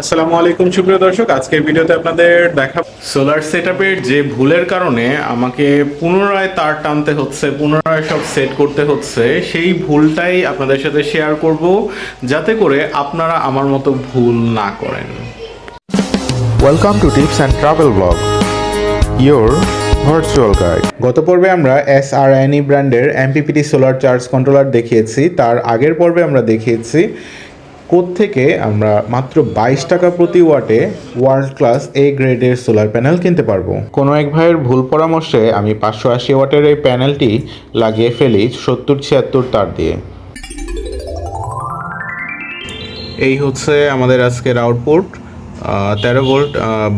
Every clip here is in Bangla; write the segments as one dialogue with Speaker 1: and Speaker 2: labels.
Speaker 1: আসসালামু আলাইকুম সুপ্রিয় দর্শক। আজকের ভিডিওতে আপনাদের দেখা সোলার সেটআপের যে ভুলের কারণে আমাকে পুনরায় তার টানতে হচ্ছে পুনরায় সব সেট করতে হচ্ছে সেই ভুলটাই আপনাদের সাথে শেয়ার করব যাতে করে আপনারা আমার মতো ভুল না করেন।
Speaker 2: Welcome to tips and travel Vlog, your virtual guide
Speaker 3: গত পর্বে আমরা এস আর ব্র্যান্ডের এমপিপিটি সোলার চার্জ কন্ট্রোলার দেখিয়েছি তার আগের পর্বে আমরা দেখিয়েছি থেকে আমরা মাত্র বাইশ টাকা প্রতি ওয়াটে ওয়ার্ল্ড ক্লাস এ গ্রেডের সোলার প্যানেল কিনতে পারব। কোনো এক ভাইয়ের ভুল পরামর্শে আমি পাঁচশো আশি ওয়াটের এই প্যানেলটি লাগিয়ে ফেলি সত্তর ছিয়াত্তর তার দিয়ে। এই হচ্ছে আমাদের আজকের আউটপুট তেরো ভোল্ট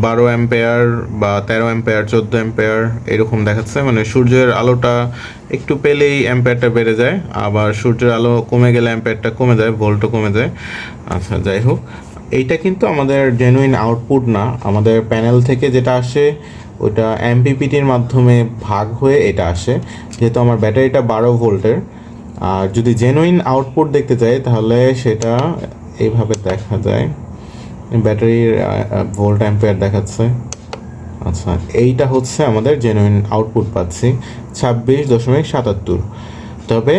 Speaker 3: বারো অ্যাম্পেয়ার বা তেরো অ্যাম্পেয়ার, চোদ্দ অ্যাম্পেয়ার এরকম দেখাচ্ছে। মানে সূর্যের আলোটা একটু পেলেই অ্যাম্পেয়ারটা বেড়ে যায়, আবার সূর্যের আলো কমে গেলে অ্যাম্পেয়ারটা কমে যায়, ভোল্টও কমে যায়। আচ্ছা যাই হোক, এইটা কিন্তু আমাদের জেনুইন আউটপুট না। আমাদের প্যানেল থেকে যেটা আসে ওটা এমপিপিটির মাধ্যমে ভাগ হয়ে এটা আসে। যেহেতু আমার ব্যাটারিটা বারো ভোল্টের, আর যদি জেনুইন আউটপুট দেখতে চাই, তাহলে সেটা এইভাবে দেখা যায়। ব্যাটারির ভোল্ট অ্যাম্পেয়ার দেখাচ্ছে। আচ্ছা এইটা হচ্ছে আমাদের জেনুইন আউটপুট পাচ্ছি, ছাব্বিশ দশমিক সাতাত্তর। তবে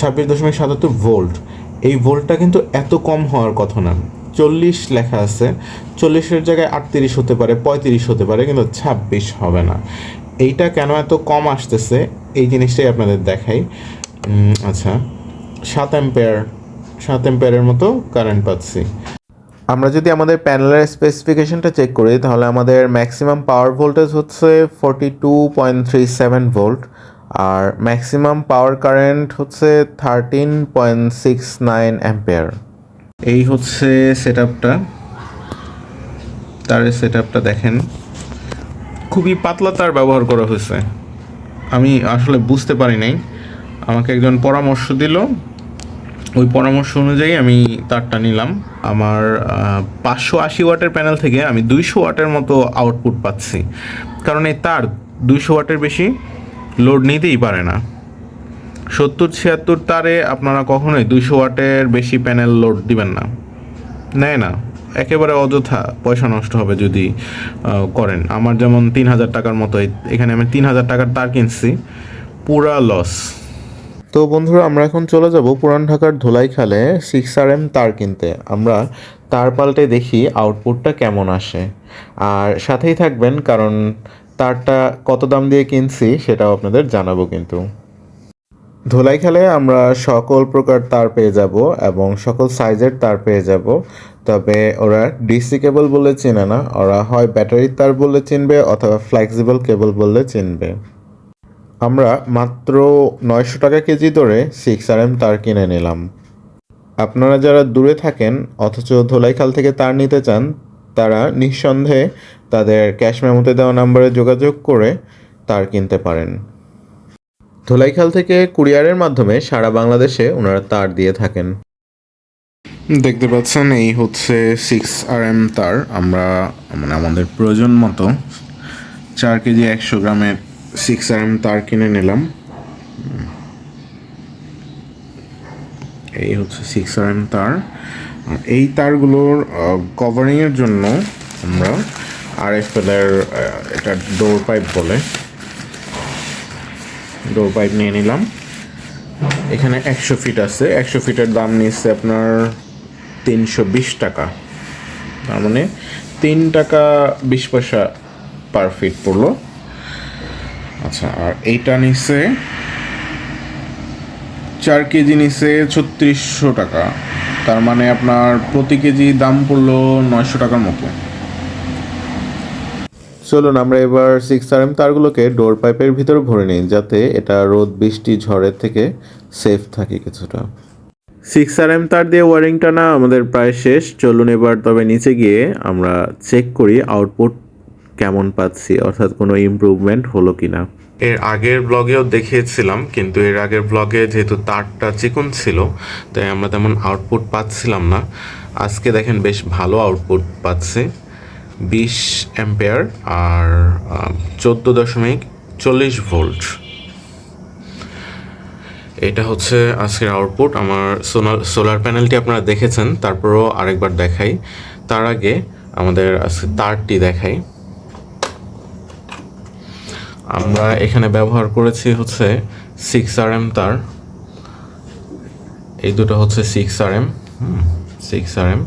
Speaker 3: ছাব্বিশ দশমিক সাতাত্তর ভোল্ট এই ভোল্টটা কিন্তু এত কম হওয়ার কথা না। চল্লিশ লেখা আছে, চল্লিশের জায়গায় আটত্রিশ হতে পারে, পঁয়ত্রিশ হতে পারে, কিন্তু ছাব্বিশ হবে না। এইটা কেন এত কম আসতেছে? এই জিনিসটাই আপনাদের দেখাই। আচ্ছা সাত অ্যাম্পেয়ার সাত অ্যাম্পেয়ারের মতো কারেন্ট পাচ্ছি।
Speaker 2: আমরা যদি আমাদের প্যানেলের স্পেসিফিকেশনটা চেক করি, তাহলে আমাদের ম্যাক্সিমাম পাওয়ার ভোল্টেজ হচ্ছে forty two point three seven volt আর ম্যাক্সিমাম পাওয়ার কারেন্ট হচ্ছে thirteen point six nine ampere
Speaker 3: এই হচ্ছে সেট আপটা তার সেট আপটা দেখেন। খুবই পাতলা তার ব্যবহার করা হয়েছে। আমি আসলে বুঝতে পারি নাই। আমাকে একজন পরামর্শ দিল। ওই পরামর্শ অনুযায়ী আমি তারটা নিলাম। আমার পাঁচশো আশি ওয়াটের প্যানেল থেকে আমি দুইশো ওয়াটের মতো আউটপুট পাচ্ছি। কারণ এই তার দুইশো ওয়াটের বেশি লোড নিতেই পারে না। সত্তর, ছিয়াত্তর তারে আপনারা কখনোই দুইশো ওয়াটের বেশি প্যানেল লোড দিবেন না। নেয় না। একেবারে অযথা পয়সা নষ্ট হবে যদি করেন। আমার যেমন তিন হাজার টাকার মতো এখানে আমি তিন হাজার টাকার তার কিনছি। পুরা লস
Speaker 2: তো বন্ধুরা, আমরা এখন চলে যাব পুরান ঢাকার ধোলাইখালে সিক্স আর এম তার কিনতে। আমরা তার পাল্টে দেখি আউটপুটটা কেমন আসে। আর সাথেই থাকবেন, কারণ তারটা কত দাম দিয়ে কিনছি সেটাও আপনাদের জানাব কিন্তু। ধোলাইখালে আমরা সকল প্রকার তার পেয়ে যাব এবং সকল সাইজের তার পেয়ে যাব। তবে ওরা ডিসি কেবল বলে চেনে না, ওরা হয় ব্যাটারির তার বলে চিনবে অথবা ফ্লেক্সিবল কেবল বললে চিনবে। আমরা মাত্র নয়শো টাকা কেজি ধরে সিক্স আর এম তার কিনে নিলাম। আপনারা যারা দূরে থাকেন, অথচ ধোলাইখাল থেকে তার নিতে চান, তারা নিঃসন্দেহে তাদের ক্যাশ মেমোতে দেওয়া নাম্বারে যোগাযোগ করে তার কিনতে পারেন। ধোলাইখাল থেকে কুরিয়ারের মাধ্যমে সারা বাংলাদেশে ওনারা তার দিয়ে থাকেন।
Speaker 3: দেখতে পাচ্ছেন, এই হচ্ছে সিক্স আর এম তার। আমরা মানে আমাদের প্রয়োজন মতো চার কেজি একশো গ্রামের সিক্স আর এম তার কিনে নিলাম। এই হচ্ছে সিক্স আর এম তার এই তারগুলোর কভারিংয়ের জন্য আমরা আর এফ এর এটা ডোর পাইপ বলে। ডোর পাইপ নিয়ে নিলাম। এখানে একশো ফিট আছে। একশো ফিটের দাম নিচ্ছে আপনার তিনশো বিশ টাকা। তার মানে তিন টাকা বিশ পয়সা পার ফিট পড়ল। আচ্ছা আর এইটা নিচ্ছে চার কেজি নিচ্ছে ছত্রিশশো টাকা। তার মানে আপনার প্রতি কেজি দাম পড়ল নয়শো টাকার মতো।
Speaker 2: চলুন, আমরা এবার সিক্স আর এম তারগুলোকে ডোর পাইপের ভিতরে ভরে নিই, যাতে এটা রোদ, বৃষ্টি, ঝড়ের থেকে সেফ থাকে কিছুটা। সিক্স আর এম তার দিয়ে ওয়ারিংটা না আমাদের প্রায় শেষ। চলুন এবার তবে নিচে গিয়ে আমরা চেক করি আউটপুট কেমন পাচ্ছি, অর্থাৎ কোনো ইমপ্রুভমেন্ট হলো কি না
Speaker 1: এর আগের ব্লগেও দেখিয়েছিলাম, কিন্তু এর আগের ব্লগে যেহেতু তারটা চিকন ছিল, তাই আমরা তেমন আউটপুট পাচ্ছিলাম না। আজকে দেখেন বেশ ভালো আউটপুট পাচ্ছে, বিশ অ্যাম্পেয়ার আর চোদ্দ দশমিক চল্লিশ ভোল্ট
Speaker 3: এটা হচ্ছে আজকের আউটপুট আমার সোলার সোলার প্যানেলটি আপনারা দেখেছেন, তারপরও আরেকবার দেখাই। তার আগে আমাদের আজকে তারটি দেখাই। আমরা এখানে ব্যবহার করেছি হচ্ছে সিক্স আর এম তার। এই দুটো হচ্ছে six R M six R M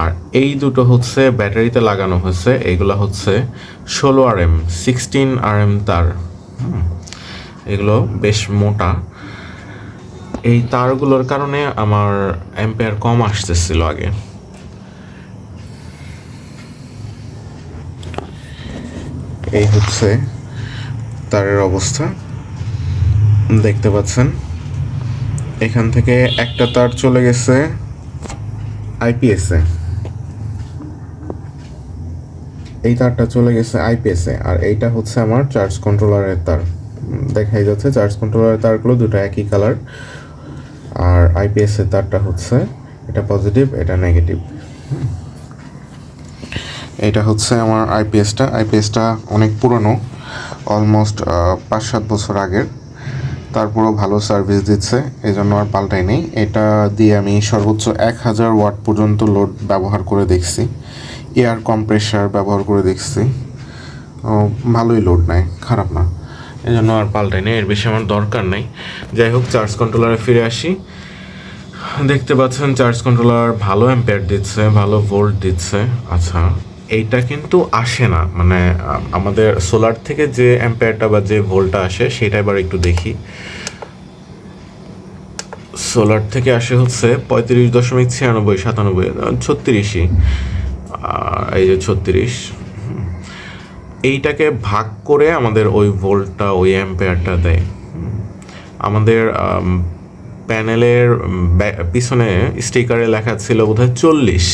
Speaker 3: আর এই দুটো হচ্ছে ব্যাটারিতে লাগানো হয়েছে এইগুলো হচ্ছে ষোলো R M sixteen R M তার এগুলো বেশ মোটা। এই তারগুলোর কারণে আমার অ্যাম্পেয়ার কম আসতেছিল আগে। এই হচ্ছে তারের অবস্থা। দেখতে পাচ্ছেন, এখান থেকে একটা তার চলে গেছে আইপিএসে এই তারটা চলে গেছে আইপিএসে আর এইটা হচ্ছে আমার চার্জ কন্ট্রোলারের তার। দেখাই যাচ্ছে, চার্জ কন্ট্রোলারের তারগুলো দুটো একই কালার, আর আইপিএস এর তারটা হচ্ছে এটা পজিটিভ, এটা নেগেটিভ। এটা হচ্ছে আমার আইপিএসটা আইপিএসটা অনেক পুরনো অলমোস্ট পাঁচ সাত বছর আগের। তারপরও ভালো সার্ভিস দিচ্ছে এই জন্য আর পাল্টাই নেই। এটা দিয়ে আমি সর্বোচ্চ এক হাজার ওয়াট পর্যন্ত লোড ব্যবহার করে দেখছি। এয়ার কম্প্রেসার ব্যবহার করে দেখছি। ভালোই লোড নেয়, খারাপ না। এই জন্য আর পাল্টাই নেই, এর বেশি আমার দরকার নেই। যাই হোক চার্জ কন্ট্রোলারে ফিরে আসি। দেখতে পাচ্ছেন চার্জ কন্ট্রোলার ভালো অ্যাম্পেয়ার দিচ্ছে, ভালো ভোল্ট দিচ্ছে। আচ্ছা এইটা কিন্তু আসে না। মানে আমাদের সোলার থেকে যে অ্যাম্পেয়ারটা বা যে ভোল্টটা আসে, সেটা এবার একটু দেখি। সোলার থেকে আসে হচ্ছে পঁয়ত্রিশ দশমিক ছিয়ানব্বই, সাতানব্বই ছত্রিশই। এই যে ছত্রিশ এইটাকে ভাগ করে আমাদের ওই ভোল্টটা ওই অ্যাম্পেয়ারটা দেয়। আমাদের প্যানেলের পিছনে স্টিকারে লেখা ছিল বোধহয় চল্লিশ।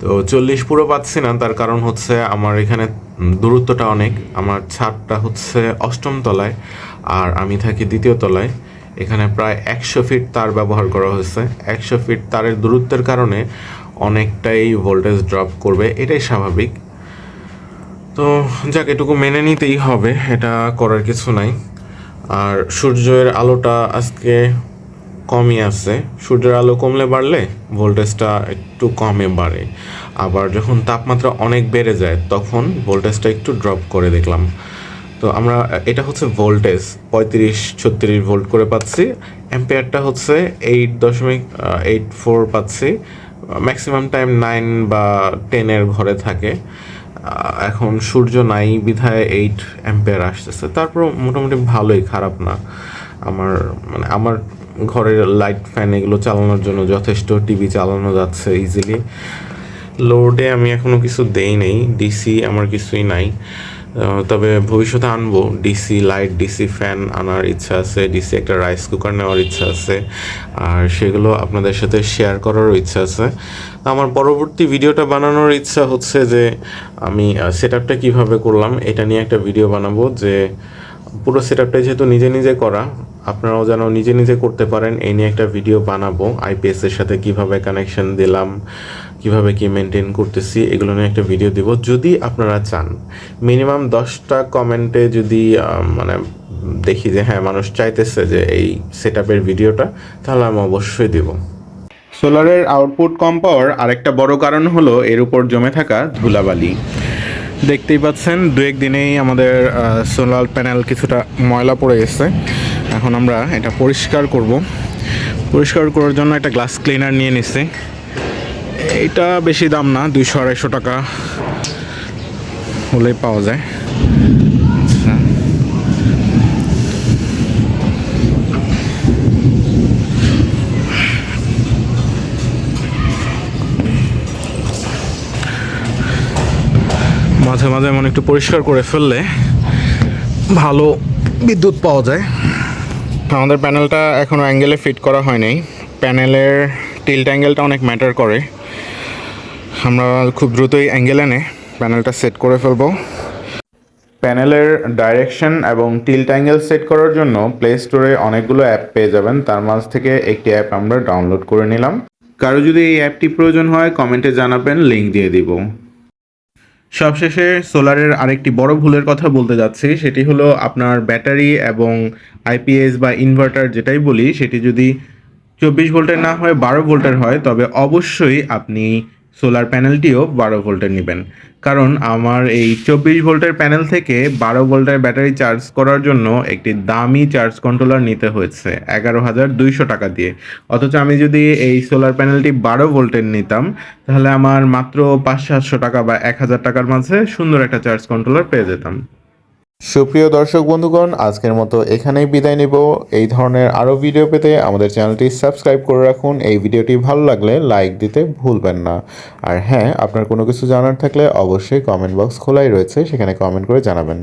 Speaker 3: তো চল্লিশ পুরো পাচ্ছি না, তার কারণ হচ্ছে আমার এখানে দূরত্বটা অনেক। আমার ছাদটা হচ্ছে অষ্টম তলায় আর আমি থাকি দ্বিতীয় তলায়। এখানে প্রায় একশো ফিট তার ব্যবহার করা হয়েছে। একশো ফিট তারের দূরত্বের কারণে অনেকটাই ভোল্টেজ ড্রপ করবে, এটাই স্বাভাবিক। তো যাক, এটুকু মেনে নিতেই হবে, এটা করার কিছু নাই। আর সূর্যের আলোটা আজকে কমই আছে। সূর্যের আলো কমলে বাড়লে ভোল্টেজটা একটু কমে বাড়ে। আবার যখন তাপমাত্রা অনেক বেড়ে যায়, তখন ভোল্টেজটা একটু ড্রপ করে দেখলাম। তো আমরা, এটা হচ্ছে ভোল্টেজ পঁয়ত্রিশ, ছত্রিশ ভোল্ট করে পাচ্ছি। অ্যাম্পেয়ারটা হচ্ছে এইট দশমিক এইট ফোর পাচ্ছি। ম্যাক্সিমাম টাইম নাইন বা টেনের ঘরে থাকে। এখন সূর্য নাই, বিধায় এইট অ্যাম্পেয়ার আসতেছে। তারপর মোটামুটি ভালোই, খারাপ না। আমার মানে আমার ঘরের লাইট ফ্যান এগুলো চালানোর জন্য যথেষ্ট টিভি চালানো যাচ্ছে ইজিলি লোডে আমি এখনও কিছু দেই নেই ডিসি আমার কিছুই নাই। তবে ভবিষ্যতে আনব ডিসি লাইট ডিসি ফ্যান আনার ইচ্ছা আছে ডিসি একটা রাইস কুকার নেওয়ার ইচ্ছা আছে, আর সেগুলো আপনাদের সাথে শেয়ার করারও ইচ্ছা আছে। আমার পরবর্তী ভিডিওটা বানানোর ইচ্ছা হচ্ছে যে আমি সেট আপটা কীভাবে করলাম, এটা নিয়ে একটা ভিডিও বানাবো যে পুরো সেট আপটা যেহেতু নিজে নিজে করা আপনারাও যেন নিজে নিজে করতে পারেন। এই নিয়ে একটা ভিডিও বানাবো। আইপিএস এর সাথে কীভাবে কানেকশন দিলাম, কীভাবে কি মেনটেন করতেছি, এগুলো নিয়ে একটা ভিডিও দিব। যদি আপনারা চান মিনিমাম দশটা কমেন্টে যদি মানে দেখি যে হ্যাঁ মানুষ চাইতেছে যে এই সেট ভিডিওটা তাহলে আমি অবশ্যই দিব।
Speaker 1: সোলারের আউটপুট কম পাওয়ার আরেকটা বড় কারণ হলো এর উপর জমে থাকা ধুলাবালি। দেখতেই পাচ্ছেন দু এক দিনেই আমাদের সোলার প্যানেল কিছুটা ময়লা পড়ে গেছে। এখন আমরা এটা পরিষ্কার করব। পরিষ্কার করার জন্য একটা গ্লাস ক্লিনার নিয়ে নিছি। এটা বেশি দাম না, দুইশো আড়াইশো টাকা হলেই পাওয়া যায়। মাঝে মাঝে এমন একটু পরিষ্কার করে ফেললে ভালো বিদ্যুৎ পাওয়া যায়। আমাদের প্যানেলটা এখনও অ্যাঙ্গেলে ফিট করা হয়নি। প্যানেলের টিল্ট অ্যাঙ্গেলটা অনেক ম্যাটার করে। আমরা খুব দ্রুতই অ্যাঙ্গেল এনে প্যানেলটা সেট করে ফেলব। প্যানেলের ডাইরেকশন এবং টিল্ট অ্যাঙ্গেল সেট করার জন্য প্লে স্টোরে অনেকগুলো অ্যাপ পেয়ে যাবেন। তার মাঝ থেকে একটি অ্যাপ আমরা ডাউনলোড করে নিলাম। কারও যদি এই অ্যাপটি প্রয়োজন হয় কমেন্টে জানাবেন লিঙ্ক দিয়ে দিব। সবশেষে সোলারের আরেকটি বড় ভুলের কথা বলতে যাচ্ছি, সেটি হলো আপনার ব্যাটারি এবং আইপিএস বা ইনভার্টার যেটাই বলি, সেটি যদি চব্বিশ ভোল্টের না হয়, বারো ভোল্টের হয়, তবে অবশ্যই আপনি সোলার প্যানেলটিও বারো ভোল্টের নেবেন। কারণ আমার এই চব্বিশ ভোল্টের প্যানেল থেকে বারো ভোল্টের ব্যাটারি চার্জ করার জন্য একটি দামি চার্জ কন্ট্রোলার নিতে হয়েছে এগারো হাজার দুইশো টাকা দিয়ে। অথচ আমি যদি এই সোলার প্যানেলটি বারো ভোল্টের নিতাম, তাহলে আমার মাত্র পাঁচ সাতশো টাকা বা এক হাজার টাকার মাঝে সুন্দর একটা চার্জ কন্ট্রোলার পেয়ে যেতাম।
Speaker 2: সুপ্রিয় দর্শক বন্ধুগণ, আজকের মতো এখানেই বিদায় নিব। এই ধরনের আরও ভিডিও পেতে আমাদের চ্যানেলটি সাবস্ক্রাইব করে রাখুন। এই ভিডিওটি ভালো লাগলে লাইক দিতে ভুলবেন না। আর হ্যাঁ আপনার কোনো কিছু জানার থাকলে অবশ্যই কমেন্ট বক্স খোলাই রয়েছে, সেখানে কমেন্ট করে জানাবেন।